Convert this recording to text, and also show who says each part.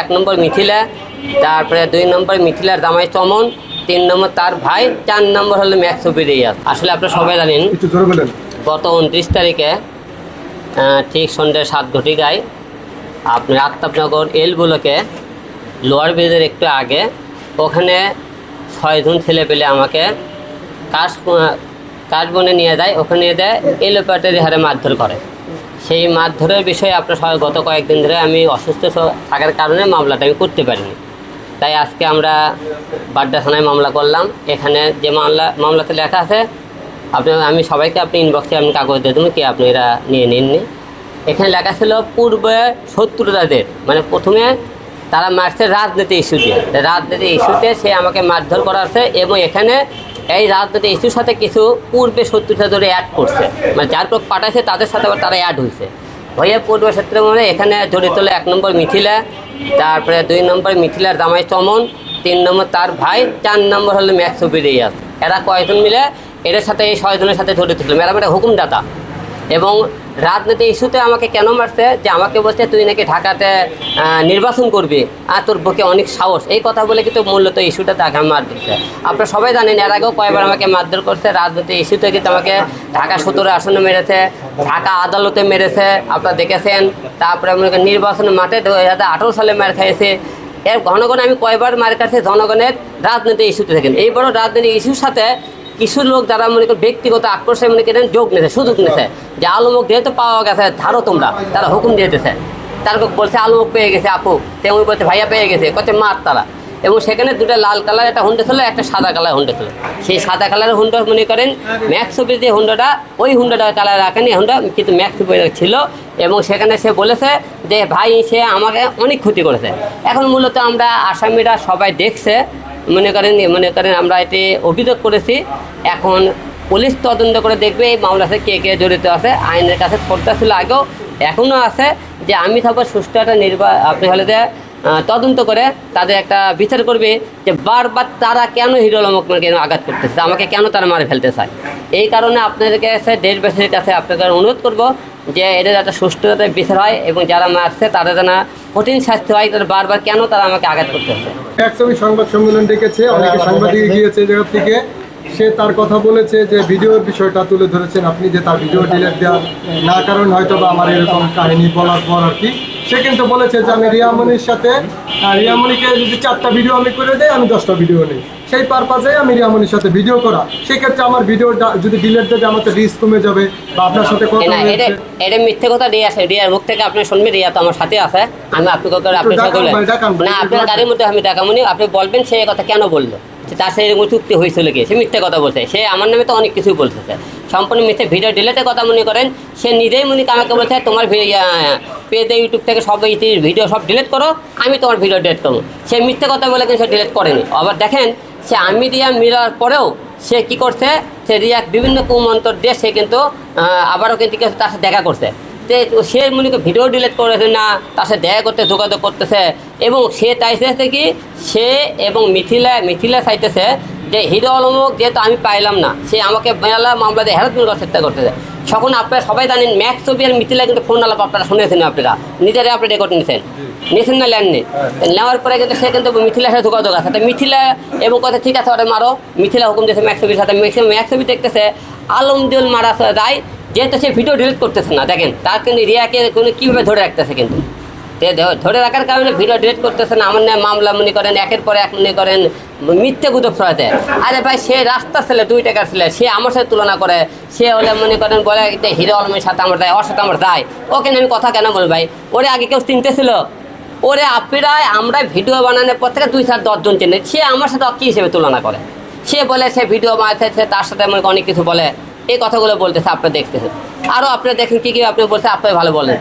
Speaker 1: এক নম্বর মিথিলা তারপরে দুই নম্বর মিথিলার জামাই চমন তিন নম্বর তার ভাই চার নম্বর হলো ম্যাক্সুপি রিয়াজ। আসলে আপনারা সবাই জানেন গত উনত্রিশ তারিখে ঠিক সন্ধ্যে সাত ঘটি ঘটিকায় আপনার আত্তাপনগর এল ব্লকে লোয়ার ব্রিজের একটু আগে ওখানে ছয়জন ছেলে পেলে আমাকে কাশ কাশ বনে নিয়ে যায় ওখানে নিয়ে দেয় এলোপ্যাটের হারে মারধর করে। সেই মারধরের বিষয়ে আপনার সবাই গত কয়েকদিন ধরে আমি অসুস্থ থাকার কারণে মামলাটা আমি করতে পারিনি। তাই আজকে আমরা বাড্ডা থানায় মামলা করলাম। এখানে যে মামলা মামলাতে লেখা আছে, আপনি আমি সবাইকে আপনি ইনবক্সে আপনি কাগজ দিয়ে দেবেন কি আপনি এরা নিয়ে নিননি। এখানে লেখা ছিল, পূর্বে শত্রুতাদের মানে প্রথমে তারা মারছে রাজনীতি ইস্যুতে রাজনীতি ইস্যুতে সে আমাকে মারধর করাছে এবং এখানে এই রাজনীতি ইস্যুর সাথে কিছু পূর্বে শত্রুতা ধরে অ্যাড করছে। মানে যার পর পাঠাইছে, তাদের সাথে আবার তারা অ্যাড হয়েছে ভাইয়া পূর্ব ক্ষেত্রে মানে এখানে জড়িত হলো এক নম্বর মিথিলা, তারপরে দুই নম্বর মিথিলার জামাই চমন, তিন নম্বর তার ভাই, চার নম্বর হলো ম্যাক্সুপি রিয়াজ এরা কয়েকজন মিলে? এদের সাথে এই ছয়জনের সাথে জড়িত ছিল। ম্যাডাম একটা হুকুমদাতা। এবং রাজনীতি ইস্যুতে আমাকে কেন মারছে? যে আমাকে বলছে, তুই নাকি ঢাকাতে নির্বাচন করবি? আর তোর বুকে অনেক সাহস। এই কথা বলে কিন্তু মূলত ইস্যুটা তাকে মার দিচ্ছে আপনারা সবাই জানেন, এর আগেও কয়েকবার আমাকে মারধর করছে। রাজনীতি ইস্যুতে কিন্তু আমাকে ঢাকা সতেরো আসনে মেরেছে, ঢাকা আদালতে মেরেছে। আপনারা দেখেছেন। তারপরে করেন নির্বাচন মাঠে দু হাজার আঠেরো সালে মার খাইছে। এর ঘন ঘন আমি কয়বার মার কাছে জনগণের রাজনীতি ইস্যুতে থাকেন এই বড় রাজনীতি ইস্যুর সাথে কিছু লোক যারা মনে করেন ব্যক্তিগত আক্রোশে মনে করেন যোগ নিয়েছে সুযোগ নিয়েছে। যে আলুমুখ যেহেতু পাওয়া গেছে ধারো তোমরা তারা হুকুম দিয়েছে। তার বলছে আলুমুখ পেয়ে গেছে আপু। তেমন বলছে ভাইয়া পেয়ে গেছে। কত মার তারা। এবং সেখানে দুটো লাল কালার একটা হুন্ডা ছিল একটা সাদা কালার হুন্ডা ছিল। সেই সাদা কালারের হুন্ডা মনে করেন ম্যাক্স অফিস যে হুন্ডাটা ওই হুন্ডাটা কালার রাখেনি হুন্ডা কিন্তু ম্যাক্স অফিস ছিল। এবং সেখানে সে বলেছে যে ভাই সে আমাকে অনেক ক্ষতি করেছে। এখন মূলত আমরা আসামিরা সবাই দেখছে মনে করেন মনে করেন আমরা এতে অভিযোগ করেছি। এখন পুলিশ তদন্ত করে দেখবে এই মামলাতে কে কে জড়িত আছে। আইনের কাছে খোঁজটা ছিল আগেও, এখনও আছে যে আমি থাকব সুষ্ঠু একটা নির্বা, আপনি হলে যে তদন্ত করে তাদের একটা বিচার করবে যে বারবার তারা কেন হিরো আলমকে কেন আঘাত করতেছে, আমাকে কেন তারা মারে ফেলতে চায়। এই কারণে আপনাদের কাছে, দেশবাসীর কাছে আপনাদের অনুরোধ করব যে এদের একটা সুষ্ঠুতার বিচার হয় এবং যারা মারছে তাদের যেন কঠিন শাস্তি হয় তারা বারবার কেন তারা আমাকে আঘাত করতেছে
Speaker 2: একসঙ্গে সংবাদ সম্মেলন ডেকেছে অনেকে সাংবাদিক গিয়েছে এই জায়গা থেকে। সে তার কথা বলেছে যে ভিডিওর বিষয়টা তুলে ধরেছেন আপনি যে তার ভিডিও ডিলেট দেওয়ার না কারণ হয়তো বা আমার এরকম কাহিনী বলার পর আর কি সে কিন্তু বলেছে যে আমি রিয়ামনির সাথে আহ, রিয়ামনিকে যদি চারটা ভিডিও আমি করে দেই আমি দশটা ভিডিও নিই। সেই পারপাজে আমি রিয়ামনির সাথে ভিডিও করা। সেক্ষেত্রে আমার ভিডিও যদি ডিলেট দেয় আমার তো রিস্ক কমে যাবে বা আপনার সাথে কথা
Speaker 1: এটা এটা মিথ্যে কথা রিয়া আছে। রিয়ার মুখ থেকে আপনি শুনবেন রিয়া তো আমার সাথে আছে। আমি আপনাকে আপনার সাথে
Speaker 2: ভাই, দেখান ভাই,
Speaker 1: না আপনার গাড়ির মধ্যে আমি দেখামনি আপনি বলবেন সে কথা কেন বলল? যে তার সাথে এরকম চুক্তি হয়েছিল কি? সে মিথ্যে কথা বলছে। সে আমার নামে তো অনেক কিছুই বলতেছে সম্পূর্ণ মিথ্যে ভিডিও ডিলেটের কথা মনে করেন। সে নিজেই মনে আমাকে বলছে, তোমার পেজে ইউটিউব থেকে সব ভিডিও সব ডিলিট করো, আমি তোমার ভিডিও ডিলিট করব। সে মিথ্যে কথা বলে কিন্তু সে ডিলিট করেনি। আবার দেখেন, সে আমি দিয়া মিলার পরেও সে কি করছে, সে রিয়া বিভিন্ন কুমন্তর দিয়ে সে কিন্তু আবারও কিন্তু তার সাথে দেখা করছে। তে সে মনে করি ভিডিও ডিলিট করেছে না তার সাথে দেখা করতে যোগাযোগ করতেছে। এবং সে চাইতেছে কি সে এবং মিথিলা মিথিলা চাইতেছে যে হিরো আলমক যেহেতু আমি পাইলাম না সে আমাকে মেলা মামলাতে হ্যারাসমেন্ট করার চেষ্টা করতেছে। তখন আপনারা সবাই জানেন ম্যাক্স ছবি আর মিথিলা কিন্তু ফোন আলাপ আপনারা শুনেছেন আপনারা। নিজেরাই আপনি রেকর্ড নিয়েছেন নিয়েছেন না লেননি নেওয়ার পরে কিন্তু সে কিন্তু মিথিলার সাথে যোগাযোগ আছে। মিথিলা এবং কথা ঠিক আছে ওটা মারো। মিথিলা হুকুম দিয়েছে ম্যাক্স ছবির সাথে। ম্যাক্স ছবি দেখতেছে আলমদিউল মারা যায়। যেহেতু সে ভিডিও ডিলিট করতেছে না, দেখেন, তার কিন্তু রিয়াকে কোনো কীভাবে ধরে রাখতেছে কিন্তু? ধরে রাখার কারণে ভিডিও ডিলিট করতেছে না, আমার নামে মামলা মনে করেন, একের পর এক মনে করেন, মিথ্যে গুজব ছড়াতে। আরে ভাই, সে রাস্তা ছেলে, দুই টাকার ছেলে, সে আমার সাথে তুলনা করে, সে হলে মনে করেন বলে হিরো আলমের সাথে আমার দেয় ওর সাথে আমার দেয় ওকে আমি কথা কেন বল ভাই? ওরে আগে কেউ চিনতে ছিল? ওরে আপনারাই আমরা ভিডিও বানানোর পর থেকে দুই চার দশজন চেনে। সে আমার সাথে কী হিসেবে তুলনা করে? সে বলে, সে ভিডিও বানাতে সে তার সাথে আমাকে অনেক কিছু বলে। এই কথাগুলো বলতেছে, আপনার দেখতেছে আরও আপনারা দেখেন কী কী আপনি বলছে আপনি ভালো বলেন।